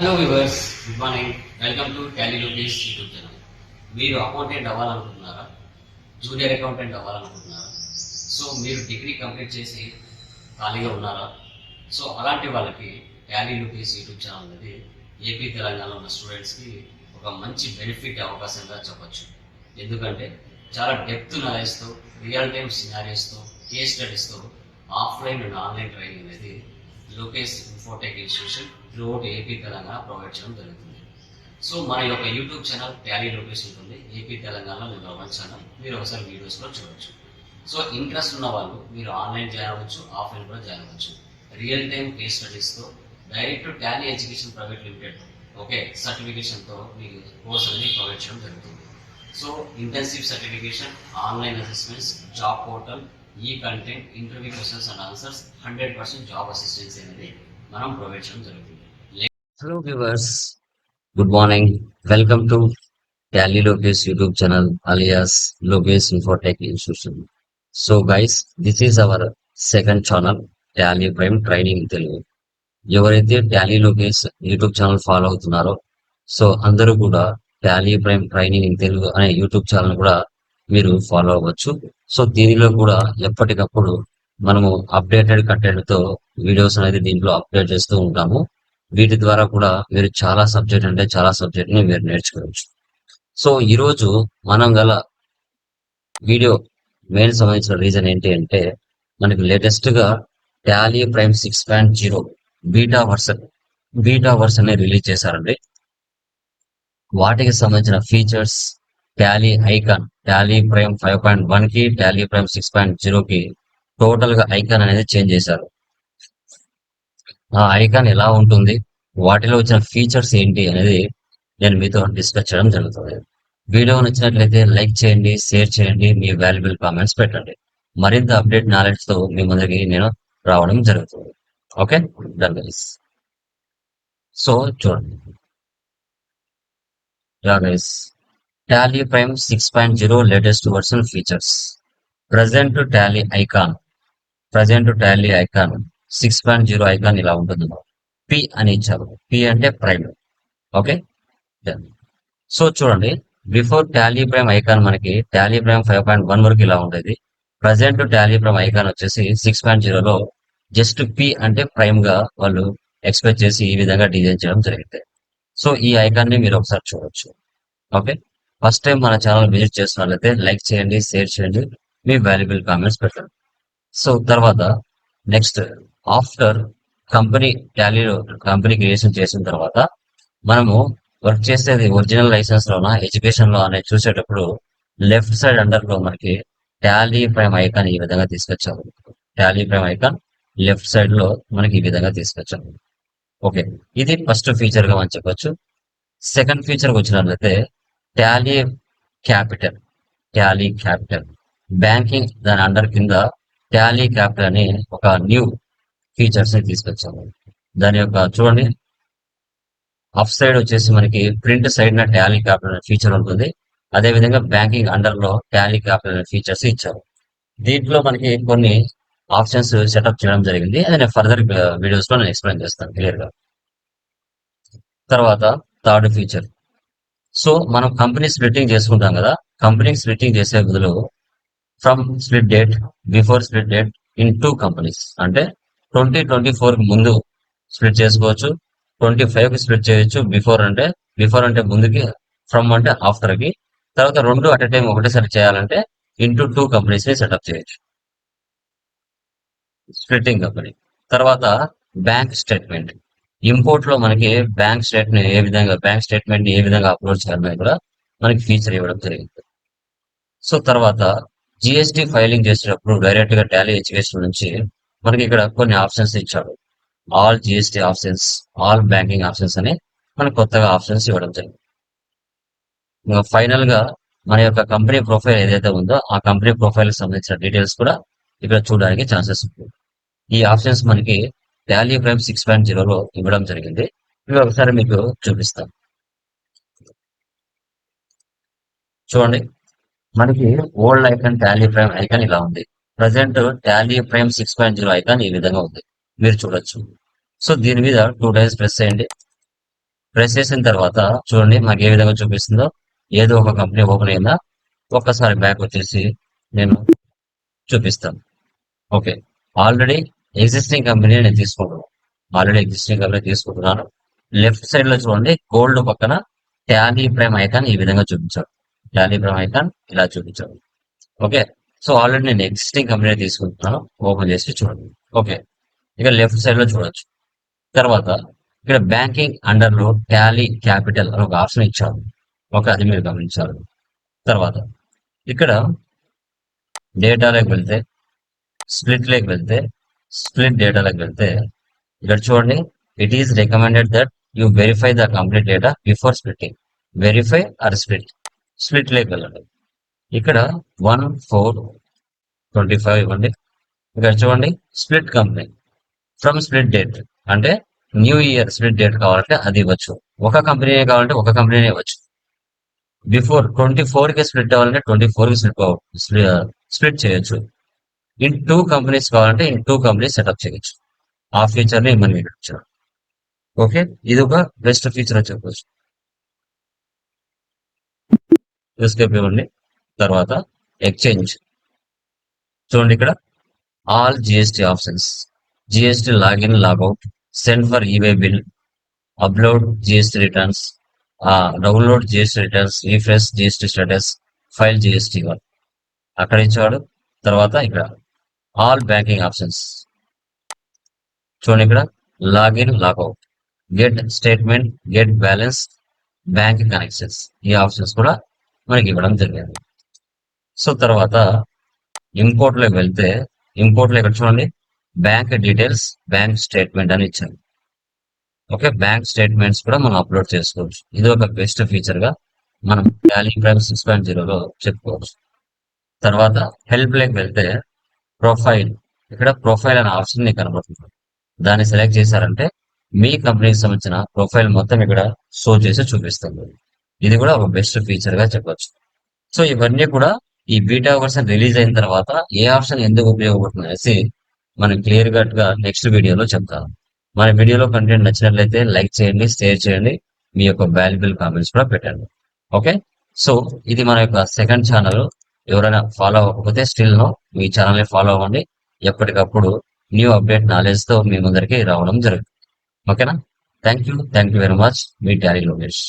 Hello viewers good morning welcome to Tally Lokesh YouTube channel మీరు accountant అవ్వాలనుకుంటున్నారా? Junior accountant అవ్వాలనుకుంటున్నారా? So మీరు degree complete చేసి ఖాళీగా ఉన్నారా? సో అలాంటి వాళ్ళకి టాలీ లోకేష్ యూట్యూబ్ ఛానల్ అనేది ఏపీ తెలంగాణలో ఉన్న స్టూడెంట్స్కి ఒక మంచి బెనిఫిట్ అవకాశంగా చెప్పొచ్చు. ఎందుకంటే చాలా డెప్త్ నాలెడ్జ్తో రియల్ టైమ్ సినారియస్తో కేస్ స్టడీస్తో ఆఫ్లైన్ అండ్ ఆన్లైన్ ట్రైనింగ్ అనేది Lokesh Infotech institution throughout AP Telangana provide చేయడం జరుగుతుంది. సో మన యొక్క యూట్యూబ్ ఛానల్ ట్యాలీ లోకేష్ ఉంటుంది. ఏపీ తెలంగాణలో నెంబర్ వన్ ఛానల్. మీరు ఒకసారి వీడియోస్లో చూడొచ్చు. సో ఇంట్రెస్ట్ ఉన్న వాళ్ళు మీరు ఆన్లైన్ జాయిన్ అవ్వచ్చు ఆఫ్లైన్ కూడా జాయిన్ అవ్వచ్చు. Real time case స్టడీస్తో direct Tally education private limited okay సర్టిఫికేషన్తో మీకు కోర్స్ అనేది ప్రొవైడ్ చేయడం జరుగుతుంది. So intensive certification online assessments job portal ఈ content interview questions and answers hundred percent job assistance అనేది మనం ప్రొవైడ్ చేయడం జరుగుతుంది. Hello viewers good morning welcome to Tally Lokesh YouTube channel alias Lokesh Infotech institution so guys this is our second channel Tally Prime training Telugu ఎవరైతే Tally Lokesh YouTube channel follow అవుతున్నారో so అందరూ కూడా Tally Prime training in Telugu అనే YouTube channel కూడా మీరు follow అవ్వచ్చు. So దీనిలో కూడా ఎప్పటికప్పుడు మనము అప్డేటెడ్ కంటెంట్తో వీడియోస్ అనేది దీంట్లో అప్డేట్ చేస్తూ ఉంటాము. వీటి ద్వారా కూడా మీరు చాలా సబ్జెక్ట్ అంటే చాలా సబ్జెక్ట్ని మీరు నేర్చుకోవచ్చు. సో ఈ రోజు మనం గల వీడియో మెయిన్ సంబంధించిన రీజన్ ఏంటి అంటే మనకి లేటెస్ట్గా Tally Prime six point zero beta version beta version release చేశారండి. వాటికి సంబంధించిన features Tally icon Tally Prime five point వన్కి Tally Prime six point zero కి టోటల్గా ఐకాన్ అనేది చేంజ్ చేశారు. ఆ ఐకాన్ ఎలా ఉంటుంది? వాటిలో వచ్చిన ఫీచర్స్ ఏంటి అనేది నేను మీతో డిస్కస్ చేయడం జరుగుతుంది. వీడియో నచ్చినట్లయితే లైక్ చేయండి షేర్ చేయండి మీ వాల్యుబుల్ కామెంట్స్ పెట్టండి. మరింత అప్డేట్ నాలెడ్జ్తో మీ ముందరికి నేను రావడం జరుగుతుంది. ఓకే? Done guys. సో చూడండి. Yeah guys. Tally Prime six point zero latest version features present Tally icon present Tally icon six point zero icon ఇలా ఉంటుంది. పి అని ఇచ్చారు. పి అంటే ప్రైమ్ ఓకే సో చూడండి. బిఫోర్ టాలీ ప్రైమ్ ఐకాన్ మనకి Tally Prime five point one వరకు ఇలా ఉండేది. ప్రజెంట్ టాలీ ప్రైమ్ ఐకాన్ వచ్చేసి సిక్స్ పాయింట్ జీరోలో జస్ట్ పి అంటే ప్రైమ్గా వాళ్ళు ఎక్స్పెక్ట్ చేసి ఈ విధంగా డిజైన్ చేయడం జరిగింది. సో ఈ ఐకాన్ని మీరు ఒకసారి చూడొచ్చు. ఓకే ఫస్ట్ టైం మన ఛానల్ విజిట్ చేస్తున్నట్లయితే లైక్ చేయండి షేర్ చేయండి. మీ వాల్యుబుల్ కామెంట్స్ పెట్టండి. సో తర్వాత నెక్స్ట్ ఆఫ్టర్ కంపెనీ టాలీలో కంపెనీ క్రియేషన్ చేసిన తర్వాత మనము వర్క్ చేసేది ఒరిజినల్ లైసెన్స్ లోనా ఎడ్యుకేషన్లో అనేది చూసేటప్పుడు లెఫ్ట్ సైడ్ అండర్లో మనకి టాలీ ప్రైమ్ ఐకాన్ ఈ విధంగా తీసుకొచ్చాము. టాలీ ప్రైమ్ ఐకాన్ లెఫ్ట్ సైడ్లో మనకి ఈ విధంగా తీసుకొచ్చాము. ఓకే ఇది ఫస్ట్ ఫీచర్గా మనం చెప్పొచ్చు. సెకండ్ ఫీచర్ వచ్చినట్లయితే Tally Capital Tally Capital banking దాని అండర్ కింద టాలీ క్యాపిటల్ అని ఒక న్యూ ఫీచర్స్ని తీసుకొచ్చాము. దాని యొక్క చూడండి. అఫ్ సైడ్ వచ్చేసి మనకి ప్రింట్ సైడ్ న టాలీ క్యాపిటల్ అనే ఫీచర్ ఉంటుంది. అదే విధంగా బ్యాంకింగ్ అండర్లో టాలీ క్యాపిటల్ అనే ఫీచర్స్ ఇచ్చారు. దీంట్లో మనకి కొన్ని ఆప్షన్స్ సెటప్ చేయడం జరిగింది. అది నేను ఫర్దర్ వీడియోస్ uh, లో నేను ఎక్స్ప్లెయిన్ చేస్తాను. క్లియర్గా. తర్వాత థర్డ్ ఫీచర్ సో మనం కంపెనీ స్ప్లిట్టింగ్ చేసుకుంటాం కదా కంపెనీ స్ప్లిట్టింగ్ చేసే బదులు from split date before split date in two companies అంటే ట్వంటీ ట్వంటీ ఫోర్ ముందు స్ప్లిట్ చేసుకోవచ్చు ట్వంటీ ఫైవ్కి స్ప్లిట్ చేయొచ్చు బిఫోర్ అంటే బిఫోర్ అంటే ముందుకి ఫ్రమ్ అంటే ఆఫ్టర్కి. తర్వాత రెండు అట్ ఎ టైం ఒకటేసారి చేయాలంటే ఇంటూ టూ కంపెనీస్ని సెటప్ చేయొచ్చు. స్ప్లిట్టింగ్ కంపెనీ తర్వాత బ్యాంక్ స్టేట్మెంట్ ఇంపోర్ట్లో మనకి బ్యాంక్ స్టేట్మెంట్ ఏ విధంగా బ్యాంక్ స్టేట్మెంట్ ఏ విధంగా అప్లోడ్ చేయాలని కూడా మనకి ఫీచర్ ఇవ్వడం జరిగింది. సో తర్వాత జిఎస్టి ఫైలింగ్ చేసేటప్పుడు డైరెక్ట్గా టాలీ ఎడ్యుకేషన్ నుంచి మనకి ఇక్కడ కొన్ని ఆప్షన్స్ ఇచ్చాడు all GST options all banking options అని మనకి కొత్తగా ఆప్షన్స్ ఇవ్వడం జరిగింది. ఇంకా ఫైనల్గా మన యొక్క కంపెనీ ప్రొఫైల్ ఏదైతే ఉందో ఆ కంపెనీ ప్రొఫైల్కి సంబంధించిన డీటెయిల్స్ కూడా ఇక్కడ చూడడానికి ఛాన్సెస్ ఉంటుంది ఈ ఆప్షన్స్ మనకి టాలీ ప్రైమ్ సిక్స్ పాయింట్ జీరోలో ఇవ్వడం జరిగింది. ఇవి ఒకసారి మీకు చూపిస్తాం చూడండి. మనకి old icon Tally Prime icon ఇలా ఉంది. Present Tally Prime six point zero icon ఈ విధంగా ఉంది. మీరు చూడొచ్చు. సో దీని మీద టూ టైమ్స్ ప్రెస్ చేయండి. ప్రెస్ చేసిన తర్వాత చూడండి మాకు ఏ విధంగా చూపిస్తుందో. ఏదో ఒక కంపెనీ ఓపెన్ అయిందా? ఒక్కసారి బ్యాక్ వచ్చేసి నేను చూపిస్తాను. ఓకే. ఆల్రెడీ ఎగ్జిస్టింగ్ కంపెనీ నేను తీసుకుంటున్నాను ఆల్రెడీ ఎగ్జిస్టింగ్ కంపెనీ తీసుకుంటున్నాను. లెఫ్ట్ సైడ్లో చూడండి గోల్డ్ పక్కన టాలీ ప్రైమ్ ఐకాన్ ఈ విధంగా చూపించాడు టాలీ ప్రైమ్ ఐకాన్ ఇలా చూపించాడు ఓకే సో ఆల్రెడీ నేను ఎగ్జిస్టింగ్ కంపెనీ తీసుకుంటున్నాను. ఓపెన్ చేసి చూడండి. ఓకే ఇక లెఫ్ట్ సైడ్లో చూడొచ్చు. తర్వాత ఇక్కడ బ్యాంకింగ్ అండర్లో టాలీ క్యాపిటల్ అని ఒక ఆప్షన్ ఇచ్చారు. ఓకే అది మీరు గమనించాలి. తర్వాత ఇక్కడ డేటాలోకి వెళ్తే స్ప్లిట్లోకి వెళ్తే స్ప్లిట్ డేటాలోకి వెళ్తే ఇక్కడ చూడండి it is recommended that you verify the complete data before splitting verify or split split lake వెళ్ళండి. ఇక్కడ వన్ ఫోర్ ట్వంటీ ఫైవ్ ఇవ్వండి. ఇక్కడ చూడండి split company from split date అంటే న్యూ ఇయర్ స్ప్లిట్ డేట్ కావాలంటే అది ఇవ్వచ్చు. ఒక కంపెనీ కావాలంటే ఒక కంపెనీ ఇవ్వచ్చు. బిఫోర్ ట్వంటీ ఫోర్కి స్ప్లిట్ అవ్వాలంటే ట్వంటీ ఫోర్కి స్ప్లిట్ స్ప్లిట్ చేయొచ్చు. ఇన్ టూ కంపెనీస్ కావాలంటే ఇన్ టూ కంపెనీస్ సెటప్ చేయొచ్చు. ఆ ఫీచర్ని మనం ఓకే? ఇది ఒక బెస్ట్ ఫీచర్ అని చెప్పవచ్చు ఎస్కేప్ ఇవ్వండి. తర్వాత ఎక్స్చేంజ్ చూడండి ఇక్కడ. All GST options GST login logout send for e way bill upload GST returns download GST returns refresh GST status file GST one అక్కడ ఇచ్చేవాడు. తర్వాత ఇక్కడ ఆల్ బ్యాంకింగ్ ఆప్షన్స్. చూడండి ఇక్కడ login logout get statement get balance bank connections. ఈ options కూడా మనకి ఇవ్వడం జరిగింది. సో తర్వాత ఇంపోర్ట్ వెళ్తే ఇంపోర్ట్లో ఇక్కడ చూడండి బ్యాంక్ డీటెయిల్స్ బ్యాంక్ స్టేట్మెంట్ అని ఇచ్చాను ఓకే బ్యాంక్ స్టేట్మెంట్స్ కూడా మనం అప్లోడ్ చేసుకోవచ్చు. ఇది ఒక బెస్ట్ ఫీచర్గా మనం టాలీ ప్రైమ్ సిక్స్ పాయింట్ జీరోలో చెప్పుకోవచ్చు. తర్వాత హెల్ప్లోకి వెళ్తే ప్రొఫైల్. ఇక్కడ ప్రొఫైల్ అనే ఆప్షన్ మీకు కనబడుతుంది. దాన్ని సెలెక్ట్ చేశారంటే మీ కంపెనీకి సంబంధించిన ప్రొఫైల్ మొత్తం ఇక్కడ షో చేసి చూపిస్తుంది. ఇది కూడా ఒక బెస్ట్ ఫీచర్గా చెప్పొచ్చు. సో ఇవన్నీ కూడా ఈ బీటా వర్షన్ రిలీజ్ అయిన తర్వాత ఏ ఆప్షన్ ఎందుకు ఉపయోగపడుతుంది అనేసి మనం క్లియర్ కట్గా నెక్స్ట్ వీడియోలో చెప్తాను మన వీడియోలో కంటెంట్ నచ్చినట్లయితే లైక్ చేయండి షేర్ చేయండి మీ యొక్క వాల్యుబుల్ కామెంట్స్ కూడా పెట్టండి. ఓకే? సో ఇది మన యొక్క సెకండ్ ఛానల్. ఎవరైనా ఫాలో అవ్వకపోతే స్టిల్ నో మీ ఛానల్ని ఫాలో అవ్వండి. ఎప్పటికప్పుడు న్యూ అప్డేట్ నాలెడ్జ్తో మీ ముందరికి రావడం జరుగుతుంది. ఓకేనా thank you thank you very much me daddy Lokesh.